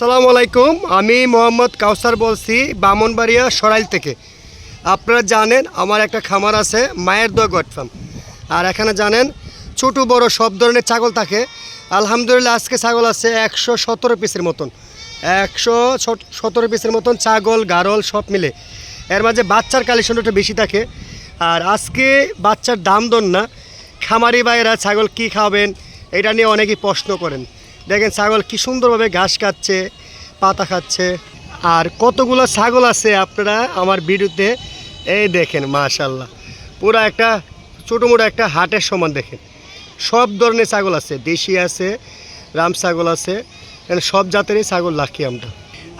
আসসালামু আলাইকুম, আমি মোহাম্মদ কাউসার বলছি বামনবাড়িয়া সরাইল থেকে। আপনারা জানেন আমার একটা খামার আছে, মায়ের দোয়া গট ফার্ম। আর এখানে জানেন, ছোট বড় সব ধরনের ছাগল থাকে। আলহামদুলিল্লাহ আজকে ছাগল আছে একশো সতেরো পিসের মতন। একশো সতেরো পিসের মতন ছাগল, গারল সব মিলে। এর মাঝে বাচ্চার কালেকশনটা একটু বেশি থাকে। আর আজকে বাচ্চার দাম দর না। খামারি ভাইয়েরা ছাগল কি খাবেন এটা নিয়ে অনেকেই প্রশ্ন করেন। দেখেন ছাগল কি সুন্দরভাবে ঘাস খাচ্ছে, পাতা খাচ্ছে। আর কতগুলো ছাগল আছে আপনারা আমার ভিডিওতে? এই দেখেন মাশাল্লাহ পুরো একটা ছোটো মোটো একটা হাটের সমান দেখেন। সব ধরনের ছাগল আছে, দেশি আছে, রাম ছাগল আছে সব জাতেরই ছাগল রাখি আমরা।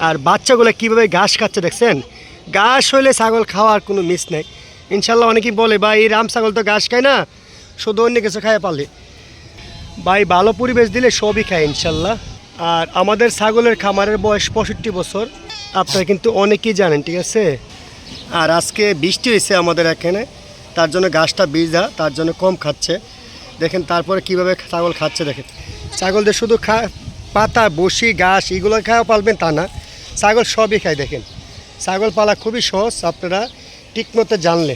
আর বাচ্চাগুলো কীভাবে ঘাস খাচ্ছে দেখছেন? ঘাস হইলে ছাগল খাওয়ার কোনো মিস নেই। ইনশাল্লাহ অনেকেই বলে বা এই রাম ছাগল তো ঘাস খায় না, শুধু অন্য কিছু খায় পারলে। ভাই, ভালো পরিবেশ দিলে সবই খায় ইনশাল্লাহ। আর আমাদের ছাগলের খামারের বয়স পঁয়ষট্টি বছর। আপনারা কিন্তু অনেকেই জানেন, ঠিক আছে? আর আজকে বৃষ্টি হয়েছে আমাদের এখানে। তার জন্য গাছটা বীজা তার জন্য কম খাচ্ছে। দেখেন তারপরে কীভাবে ছাগল খাচ্ছে, দেখেন। ছাগলদের শুধু খা, পাতা, বসি, ঘাস এগুলো খাওয়া পালবেন তা না। ছাগল সবই খায়, দেখেন। ছাগল পালা খুবই সহজ, আপনারা ঠিকমতো জানলে।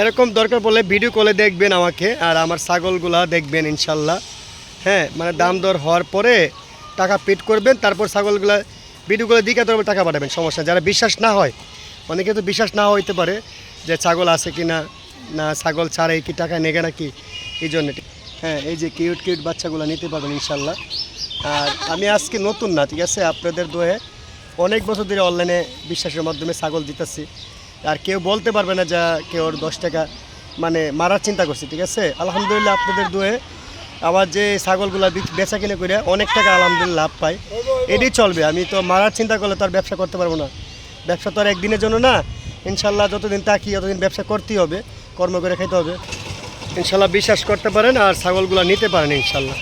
এরকম দরকার পড়লে ভিডিও কলে দেখবেন আমাকে আর আমার ছাগলগুলা দেখবেন ইনশাল্লাহ। হ্যাঁ মানে দাম দর হওয়ার পরে টাকা পেড করবেন, তারপর ছাগলগুলা ভিডিও ভিডিওগুলো দিকে তারপর টাকা পাঠাবেন, সমস্যা যারা বিশ্বাস না হয়, অনেকে তো বিশ্বাস না হইতে পারে যে ছাগল আছে কি না না ছাগল ছাড়াই কি টাকা নেগে নাকি, এই জন্য। হ্যাঁ এই যে কিউট কিউট বাচ্চাগুলো নিতে পারবেন ইনশাল্লাহ। আর আমি আজকে নতুন না, ঠিক আছে? আপনাদের দোয়ে অনেক বছর ধরে অনলাইনে বিশ্বাসের মাধ্যমে ছাগল দিতেছি। আর কেউ বলতে পারবে না যা কেউ ওর দশ টাকা মানে মারার চিন্তা করছে, ঠিক আছে? আলহামদুলিল্লাহ আপনাদের দুয়ে আমার যে ছাগলগুলো বেচা কিনে করে অনেক টাকা আলহামদুলিল্লাহ লাভ পাই এটাই চলবে, আমি তো মারার চিন্তা করলে তো আর ব্যবসা করতে পারব না। ব্যবসা তো আর একদিনের জন্য না, ইনশাল্লাহ যতদিন তাকি ততদিন ব্যবসা করতেই হবে, কর্ম করে খাইতে হবে। ইনশাল্লাহ বিশ্বাস করতে পারেন আর ছাগলগুলো নিতে পারেন ইনশাল্লাহ।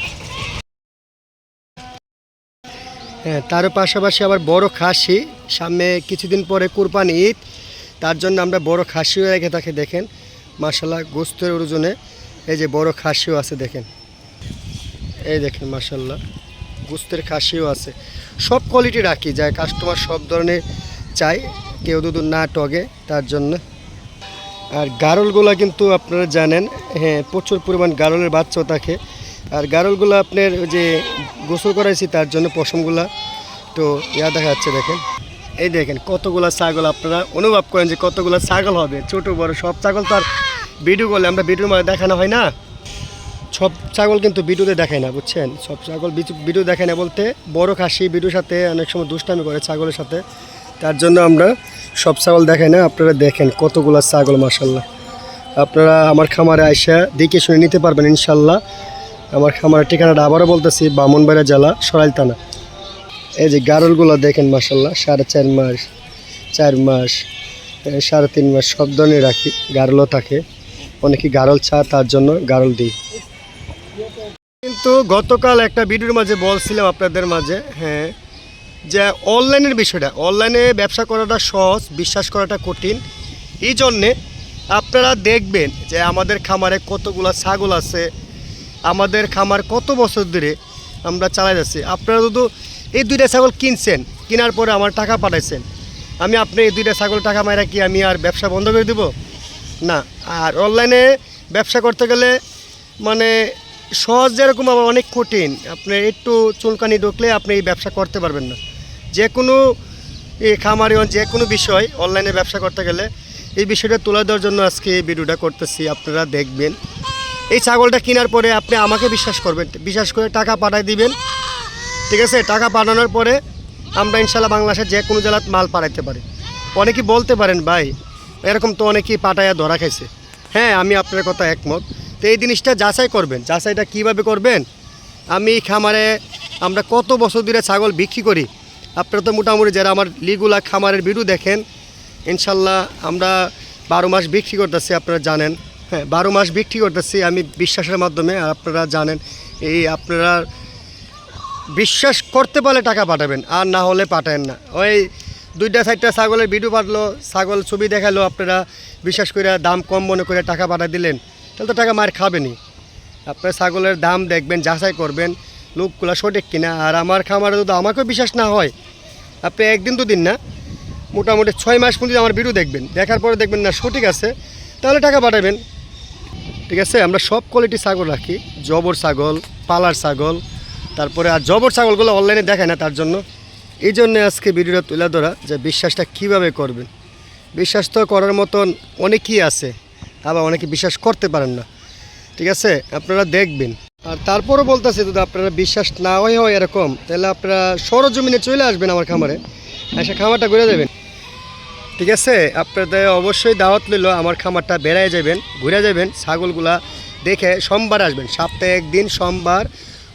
হ্যাঁ তার পাশাপাশি আবার বড় খাসি, সামনে কিছুদিন পরে কুরবানি ঈদ। তার জন্য আমরা বড় খাসিও রেখে তাকে দেখেন। মার্শাল্লাহ গোস্তের ওজনে এই যে বড় খাসিও আছে দেখেন। এই দেখেন মার্শাল্লাহ গোস্তের খাসিও আছে। সব কোয়ালিটি রাখি যায় কাস্টমার সব ধরনের চাই, কেউ দুধ না টগে, তার জন্য। আর গারলগুলা কিন্তু আপনারা জানেন হ্যাঁ প্রচুর পরিমাণ গারলের বাচ্চাও থাকে। আর গারলগুলো আপনার যে গোসল করাইছি, তার জন্য পশমগুলা, তো ইয়া দেখা যাচ্ছে দেখেন। এই দেখেন কতগুলা ছাগল আপনারা অনুভব করেন যে কতগুলো ছাগল হবে। ছোট, বড় সব ছাগল তো আর ভিডিও করলে আমরা ভিডিওর মধ্যে দেখানো হয় না। সব ছাগল কিন্তু ভিডিওতে দেখায় না, বুঝছেন? সব ছাগল ভিডিও দেখায় না বলতে বড় খাসি ভিডিওর সাথে অনেক সময় দুষ্টামি করে ছাগলের সাথে। তার জন্য আমরা সব ছাগল দেখাই না, আপনারা দেখেন কতগুলা ছাগল মাসাল্লাহ আপনারা আমার খামারে আইসা দেখে শুনে নিতে পারবেন ইনশাল্লাহ আমার খামারের ঠিকানাটা আবারও বলতেছি বামনবাড়া জেলা, সরাইল থানা। এই যে গারলগুলো দেখেন মাসাল্লাহ সাড়ে চার মাস চার মাস সাড়ে তিন মাস সব ধরনের রাখি, গারলও থাকে। অনেকে গারল চা তার জন্য গারল দিই। কিন্তু গতকাল একটা ভিডিওর মাঝে বলছিলাম আপনাদের মাঝে হ্যাঁ যে অনলাইনের বিষয়টা, অনলাইনে ব্যবসা করাটা সহজ, বিশ্বাস করাটা কঠিন। এই জন্যে আপনারা দেখবেন যে আমাদের খামারে কতগুলো ছাগল আছে, আমাদের খামার কত বছর ধরে আমরা চালাই যাচ্ছি আপনারা শুধু এই দুইটা ছাগল কিনছেন, কেনার পরে আমার টাকা পাঠাইছেন। আমি আপনি এই দুইটা ছাগল টাকা মারা কি আমি আর ব্যবসা বন্ধ করে দেব? না, আর অনলাইনে ব্যবসা করতে গেলে মানে সহজ যেরকম আবার অনেক কঠিন, আপনি একটু চুলকানি ঢুকলে আপনি এই ব্যবসা করতে পারবেন না। যে কোনো এই খামারি যে কোনো বিষয় অনলাইনে ব্যবসা করতে গেলে এই বিষয়টা তুলে দেওয়ার জন্য আজকে এই ভিডিওটা করতেছি, আপনারা দেখবেন। এই ছাগলটা কেনার পরে আপনি আমাকে বিশ্বাস করবেন, বিশ্বাস করে টাকা পাঠাই দিবেন। ঠিক আছে, টাকা পাঠানোর পরে আমরা ইনশাল্লাহ বাংলাদেশের যে কোনো জেলাত মাল পাঠাইতে পারি। অনেকেই বলতে পারেন, ভাই, এরকম তো অনেকেই পাঠাইয়া ধরা খাইছে। হ্যাঁ আমি আপনার কথা একমত। তো এই জিনিসটা যাচাই করবেন। যাচাইটা কীভাবে করবেন? আমি খামারে আমরা কত বছর ধরে ছাগল বিক্রি করি? আপনারা তো মোটামুটি যারা আমার লিগুলা খামারের ভিডিও দেখেন, ইনশাল্লাহ আমরা বারো মাস বিক্রি করতেছি, আপনারা জানেন। হ্যাঁ বারো মাস বিক্রি করতেছি, আমি বিশ্বাসের মাধ্যমে আপনারা জানেন। এই আপনারা বিশ্বাস করতে পারলে টাকা পাঠাবেন, আর না হলে পাঠাবেন না। ওই দুইটা, চারটা ছাগলের ভিডিও পাঠলো, ছাগল ছবি দেখাল আপনারা, বিশ্বাস করে দাম কম মনে করে টাকা পাঠা দিলেন, তাহলে তো টাকা মার খাবেনি। আপনার ছাগলের দাম দেখবেন, যাচাই করবেন, লোকগুলা সঠিক কিনা, আর আমার খামারে যদি আমাকেও বিশ্বাস না হয়, আপনি একদিন দুদিন না, মোটামুটি ছয় মাস পর্যন্ত আমার ভিডিও দেখবেন, দেখার পরে দেখবেন না সঠিক আছে, তাহলে টাকা পাঠাবেন। ঠিক আছে, আমরা সব কোয়ালিটি ছাগল রাখি, জবর ছাগল, পালার ছাগল তারপরে আর জবর ছাগলগুলো অনলাইনে দেখায় না তার জন্য। এই জন্য আজকে ভিডিওটা তুলে ধরা যে বিশ্বাসটা কীভাবে করবেন। বিশ্বাস তো করার মতন অনেকই আছে, আবার অনেকে বিশ্বাস করতে পারেন না। ঠিক আছে? আপনারা দেখবেন। আর তারপরও বলতেছে, যদি আপনারা বিশ্বাস না হয় হয় এরকম, তাহলে আপনারা সরজমিনে চলে আসবেন আমার খামারে, এসে খামারটা ঘুরে যাবেন। ঠিক আছে? আপনাদের অবশ্যই দাওয়াত লইল আমার খামারটা বেড়ায় যাবেন, ঘুরে যাবেন, ছাগলগুলা দেখে সোমবার আসবেন। সপ্তাহে একদিন সোমবার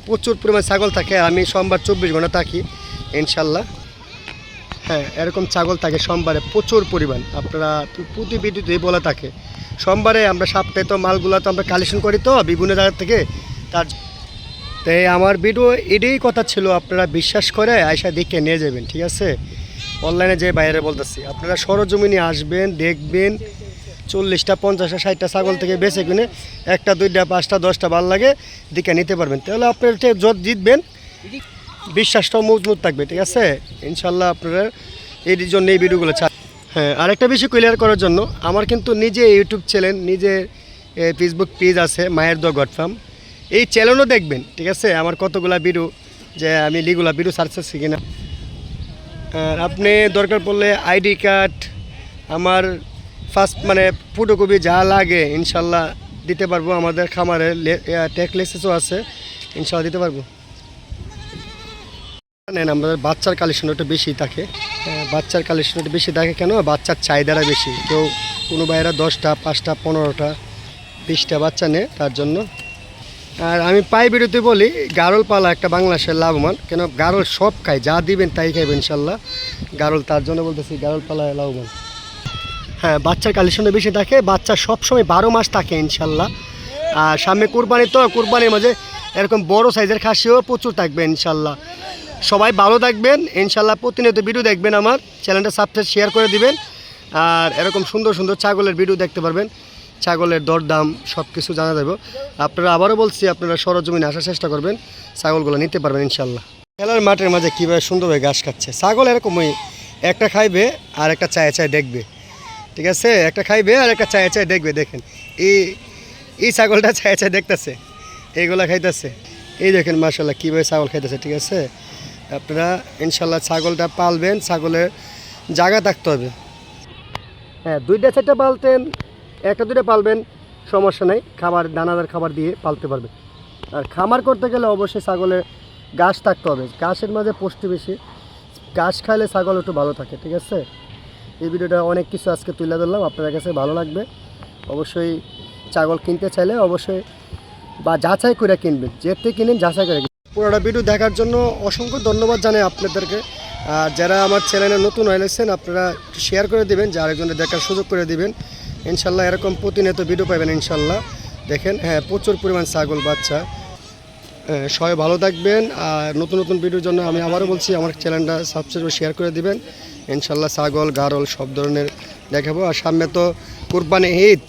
প্রচুর পরিমাণ ছাগল থাকে আমি সোমবার চব্বিশ ঘণ্টা থাকি, ইনশাল্লাহ। হ্যাঁ এরকম ছাগল থাকে সোমবারে প্রচুর পরিমাণ। আপনারা প্রতি ভিডিওতেই বলা থাকে, সোমবারে আমরা সপ্তাহে তো মালগুলো তো আমরা কালেকশন করি তো বিভিন্ন জায়গা থেকে। তার তাই আমার ভিডিও এটাই কথা ছিল, আপনারা বিশ্বাস করে আয়সা দেখে নিয়ে যাবেন, ঠিক আছে? অনলাইনে যে বাইরে বলতেছি, আপনারা সরজমিনে আসবেন, দেখবেন চল্লিশটা, পঞ্চাশটা, ষাটটা ছাগল থেকে বেছে কিনে একটা, দুইটা, পাঁচটা, দশটা ভালো লাগে দিকে নিতে পারবেন। তাহলে আপনার যত জিতবেন। বিশ্বাসটাও মজবুত থাকবে, ঠিক আছে? ইনশাল্লাহ আপনারা এর জন্য এই ভিডিওগুলো চা হ্যাঁ আরেকটা বিষয় ক্লিয়ার করার জন্য, আমার কিন্তু নিজে ইউটিউব চ্যানেল নিজে ফেসবুক পেজ আছে, মায়ের দোয়া গড ফার্ম। এই চ্যানেলও দেখবেন, ঠিক আছে? আমার কতগুলা ভিডিও যে আমি লিগুলা ভিডিও সার্চ করছি কিনা। আর আপনি দরকার পড়লে আইডি কার্ড আমার ফার্স্ট মানে ফটোকপি যা লাগে ইনশাল্লাহ দিতে পারব। আমাদের খামারে টেক লেসেসও আছে। ইনশাল্লাহ দিতে পারব। নেন, আমাদের বাচ্চার কালেকশন একটু বেশি থাকে। বাচ্চার কালেকশন একটু বেশি থাকে কেন? বাচ্চার চাহিদাটা বেশি। কেউ কোনো বাইরে দশটা, পাঁচটা, পনেরোটা, বিশটা বাচ্চা নেয় তার জন্য। আর আমি পাই বিরতি বলি, গারল পালা একটা বাংলাদেশের লাভবান। কেন? গারল সব খায়, যা দিবেন তাই খাইবে ইনশাল্লাহ। গারল তার জন্য বলতেছি, গারল পালা লাভবান। হ্যাঁ বাচ্চার কালেকশনে বেশি থাকে, বাচ্চা সবসময় বারো মাস থাকে ইনশাল্লাহ। আর সামনে কুরবানি তো, কুরবানির মাঝে এরকম বড় সাইজের খাসিও প্রচুর থাকবে ইনশাল্লাহ। সবাই ভালো থাকবেন, ইনশাল্লাহ প্রতিনিয়ত ভিডিও দেখবেন আমার চ্যানেলটা সাবস্ক্রাইব শেয়ার করে দিবেন, আর এরকম সুন্দর সুন্দর ছাগলের ভিডিও দেখতে পারবেন। ছাগলের দরদাম সব কিছু জানা যাবে। আপনারা আবারও বলছি, আপনারা সরজমিনে আসার চেষ্টা করবেন, ছাগলগুলো নিতে পারবেন ইনশাল্লাহ। খেলার মাঠের মাঝে কীভাবে সুন্দরভাবে ঘাস খাচ্ছে? ছাগল এরকমই, একটা খাইবে আর একটা চায়ে চায়ে দেখবে। ঠিক আছে? একটা খাইবে আর একটা চায়ে চায়ে দেখবে, দেখেন। এই এই ছাগলটা চায়ে চায়ে দেখতেছে, এইগুলা খাইতেছে। এই দেখেন মাসাল্লাহ কীভাবে ছাগল খাইতেছে, ঠিক আছে? আপনারা ইনশাল্লাহ ছাগলটা পালবেন, ছাগলের জায়গা থাকতে হবে। হ্যাঁ দুইটা, চারটা পালতেন, একটা, দুইটা পালবেন, সমস্যা নেই, খাবার, দানাদার খাবার দিয়ে পালতে পারবেন। আর খামার করতে গেলে অবশ্যই ছাগলের ঘাস থাকতে হবে। ঘাসের মাঝে পুষ্টি বেশি, ঘাস খাইলে ছাগল একটু ভালো থাকে, ঠিক আছে? এই ভিডিওটা অনেক কিছু আজকে তুলে ধরলাম আপনাদের কাছে ভালো লাগবে। অবশ্যই ছাগল কিনতে চাইলে অবশ্যই বা যাচাই করে কিনবেন যেতে কিনেন যাচাই করে কিনবেন। পুরোটা ভিডিও দেখার জন্য অসংখ্য ধন্যবাদ জানাই আপনাদেরকে। আর যারা আমার চ্যানেলে নতুন হয়েছেন আপনারা শেয়ার করে দিবেন যে আরেকজনের দেখার সুযোগ করে দিবেন। ইনশাল্লাহ এরকম প্রতিনিয়ত ভিডিও পাবেন ইনশাল্লাহ। দেখেন হ্যাঁ প্রচুর পরিমাণ ছাগল বাচ্চা। হ্যাঁ, সবাই ভালো থাকবেন। আর নতুন নতুন ভিডিওর জন্য আমি আবারও বলছি আমার চ্যানেলটা সাবস্ক্রাইব শেয়ার করে দিবেন। ইনশাল্লাহ ছাগল, গারল সব ধরনের দেখাবো। আর সামনে তো কোরবানি ঈদ।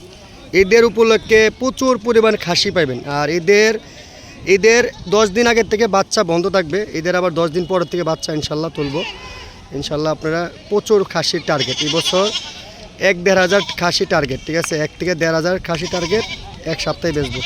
ঈদের উপলক্ষে প্রচুর পরিমাণ খাসি পাইবেন। আর ঈদের ঈদের দশ দিন আগের থেকে বাচ্চা বন্ধ থাকবে। ঈদের আবার দশ দিন পরের থেকে বাচ্চা ইনশাল্লাহ তুলবো। ইনশাল্লাহ আপনারা প্রচুর খাসির টার্গেট এবছর এক দেড় হাজার খাসি টার্গেট ঠিক আছে? এক থেকে দেড় হাজার খাসি টার্গেট এক সপ্তাহে বেচবো।